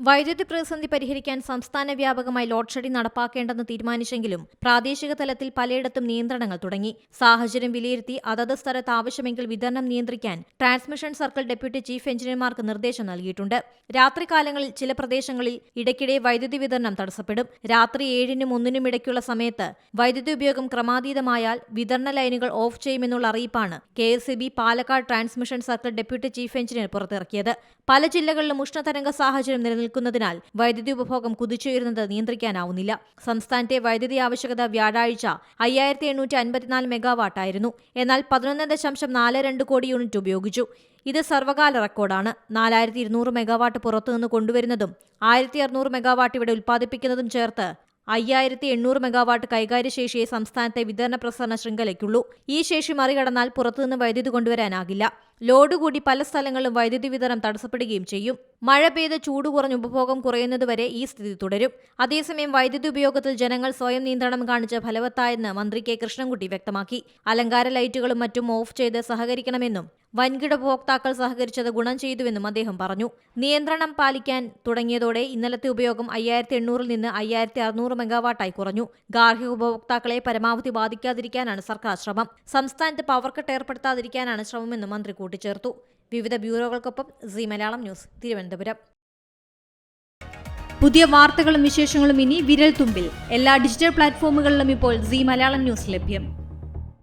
വൈദ്യുതി പ്രതിസന്ധി പരിഹരിക്കാൻ സംസ്ഥാന വ്യാപകമായി ലോഡ് ഷെഡിംഗ് നടപ്പാക്കേണ്ടെന്ന് തീരുമാനിച്ചെങ്കിലും പ്രാദേശിക തലത്തിൽ പലയിടത്തും നിയന്ത്രണങ്ങൾ തുടങ്ങി. സാഹചര്യം വിലയിരുത്തി അതത് സ്ഥലത്ത് ആവശ്യമെങ്കിൽ വിതരണം നിയന്ത്രിക്കാൻ ട്രാൻസ്മിഷൻ സർക്കിൾ ഡെപ്യൂട്ടി ചീഫ് എഞ്ചിനീയർമാർക്ക് നിർദ്ദേശം നൽകിയിട്ടുണ്ട്. രാത്രികാലങ്ങളിൽ ചില പ്രദേശങ്ങളിൽ ഇടയ്ക്കിടെ വൈദ്യുതി വിതരണം തടസ്സപ്പെടും. രാത്രി ഏഴിനും ഒന്നിനും ഇടയ്ക്കുള്ള സമയത്ത് വൈദ്യുതി ഉപയോഗം ക്രമാതീതമായാൽ വിതരണ ലൈനുകൾ ഓഫ് ചെയ്യുമെന്നുള്ള അറിയിപ്പാണ് K Palakkad transmission circle deputy chief engineer പുറത്തിറക്കിയത്. പല ജില്ലകളിലും ഉഷ്ണതരംഗ സാഹചര്യം നിലനിൽക്കുന്നതിനാൽ വൈദ്യുതി ഉപഭോഗം കുതിച്ചുയരുന്നത് നിയന്ത്രിക്കാനാവുന്നില്ല. സംസ്ഥാനത്തെ വൈദ്യുതി ആവശ്യകത വ്യാഴാഴ്ച അയ്യായിരത്തി എണ്ണൂറ്റി അൻപത്തിനാല് മെഗാവാട്ടായിരുന്നു. എന്നാൽ പതിനൊന്ന് ദശാംശം നാല് രണ്ട് കോടി യൂണിറ്റ് ഉപയോഗിച്ചു. ഇത് സർവകാല റെക്കോർഡാണ്. നാലായിരത്തി ഇരുന്നൂറ് മെഗാവാട്ട് പുറത്തുനിന്ന് കൊണ്ടുവരുന്നതും ആയിരത്തി അറുന്നൂറ് മെഗാവാട്ട് ഇവിടെ ഉൽപ്പാദിപ്പിക്കുന്നതും ചേർത്ത് അയ്യായിരത്തി എണ്ണൂറ് മെഗാവാട്ട് കൈകാര്യ ശേഷിയെ സംസ്ഥാനത്തെ വിതരണ പ്രസരണ ശൃംഖലയ്ക്കുള്ളൂ. ഈ ശേഷി മറികടന്നാൽ പുറത്തുനിന്ന് വൈദ്യുതി കൊണ്ടുവരാനാകില്ല. ലോഡ് കൂടി പല സ്ഥലങ്ങളിലും വൈദ്യുതി വിതരണം തടസ്സപ്പെടുകയും ചെയ്യും. മഴ പെയ്ത് ചൂട് കുറഞ്ഞ ഉപഭോഗം കുറയുന്നതുവരെ ഈ സ്ഥിതി തുടരും. അതേസമയം വൈദ്യുതി ഉപയോഗത്തിൽ ജനങ്ങൾ സ്വയം നിയന്ത്രണം കാണിച്ച് ഫലവത്തായെന്ന് മന്ത്രി കെ കൃഷ്ണൻകുട്ടി വ്യക്തമാക്കി. അലങ്കാര ലൈറ്റുകളും മറ്റും ഓഫ് ചെയ്ത് സഹകരിക്കണമെന്നും വൻകിട ഉപഭോക്താക്കൾ സഹകരിച്ചത് ഗുണം ചെയ്തുവെന്നും അദ്ദേഹം പറഞ്ഞു. നിയന്ത്രണം പാലിക്കാൻ തുടങ്ങിയതോടെ ഇന്നലത്തെ ഉപയോഗം അയ്യായിരത്തി എണ്ണൂറിൽ നിന്ന് അയ്യായിരത്തി അറുന്നൂറ് മെഗാവാട്ടായി കുറഞ്ഞു. ഗാർഹിക ഉപഭോക്താക്കളെ പരമാവധി ബാധിക്കാതിരിക്കാനാണ് സർക്കാർ ശ്രമം. സംസ്ഥാനത്ത് പവർ കട്ട് ഏർപ്പെടുത്താതിരിക്കാനാണ് ശ്രമമെന്നും മന്ത്രി കൂട്ടിച്ചേർത്തു. വിവിധ ബ്യൂറോകൾക്കൊപ്പം സി മലയാളം ന്യൂസ് തിരുവനന്തപുരം. പുതിയ വാർത്തകളും വിശേഷങ്ങളും ഇനി വിരൽ തുമ്പിൽ എല്ലാ ഡിജിറ്റൽ പ്ലാറ്റ്ഫോമുകളിലും ഇപ്പോൾ സി മലയാളം ന്യൂസ് ലഭ്യം.